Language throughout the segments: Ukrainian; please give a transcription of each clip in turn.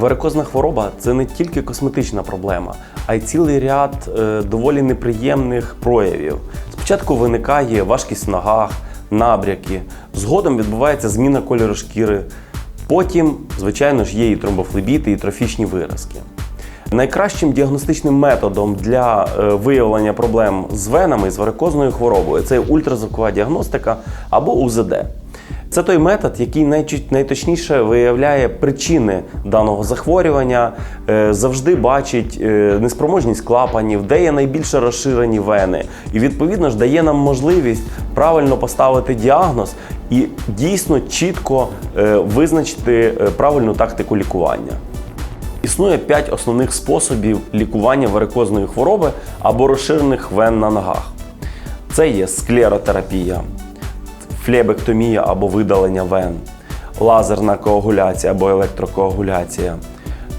Варикозна хвороба це не тільки косметична проблема, а й цілий ряд е, доволі неприємних проявів. Спочатку виникає важкість в ногах, набряки, згодом відбувається зміна кольору шкіри. Потім, звичайно ж, є і тромбофлебіти, і трофічні виразки. Найкращим діагностичним методом для е, виявлення проблем з венами з варикозною хворобою це ультразвукова діагностика або УЗД. Це той метод, який найточніше виявляє причини даного захворювання, е, завжди бачить е, неспроможність клапанів, де є найбільше розширені вени, і відповідно ж дає нам можливість правильно поставити діагноз і дійсно чітко е, визначити правильну тактику лікування. Існує 5 основних способів лікування варикозної хвороби або розширених вен на ногах. Це є склеротерапія, флебектомія або видалення вен, лазерна коагуляція або електрокоагуляція.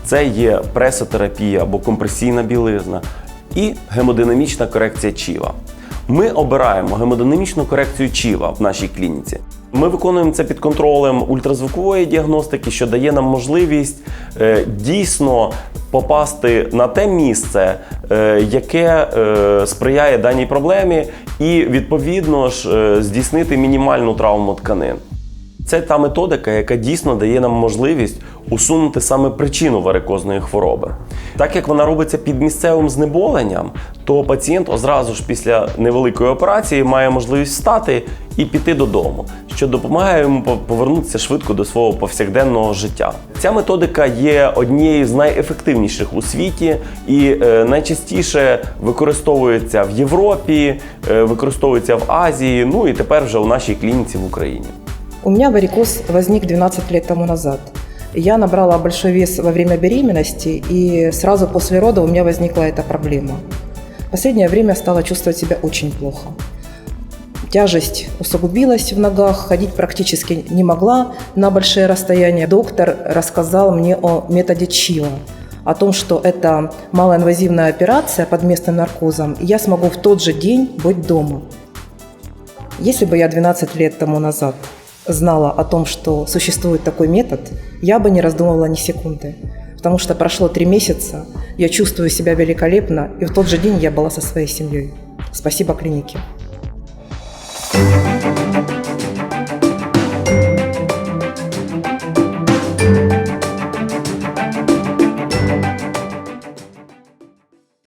Це є пресотерапія або компресійна білизна і гемодинамічна корекція чіва. Ми обираємо гемодинамічну корекцію чіва в нашій клініці. Ми виконуємо це під контролем ультразвукової діагностики, що дає нам можливість е, дійсно попасти на те місце, е, яке е, сприяє даній проблемі, і відповідно ж здійснити мінімальну травму тканин. Це та методика, яка дійсно дає нам можливість усунути саме причину варикозної хвороби. Так як вона робиться під місцевим знеболенням, то пацієнт одразу ж після невеликої операції має можливість встати і піти додому, що допомагає йому по- повернутися швидко до свого повсякденного життя. Ця методика є однією з найефективніших у світі і е, найчастіше використовується в Європі, е, використовується в Азії, ну і тепер вже у нашій клініці в Україні. У меня варикоз возник 12 лет тому назад. Я набрала большой вес во время беременности, и сразу после рода у меня возникла эта проблема. В последнее время стала чувствовать себя очень плохо. Тяжесть усугубилась в ногах, ходить практически не могла на большие расстояния. Доктор рассказал мне о методе ЧИЛа, о том, что это малоинвазивная операция под местным наркозом, и я смогу в тот же день быть дома. Если бы я 12 лет тому назад знала о том, что существует такой метод, я бы не раздумывала ни секунды. Потому что прошло три месяца, я чувствую себя великолепно, и в тот же день я была со своей семьей. Спасибо клинике.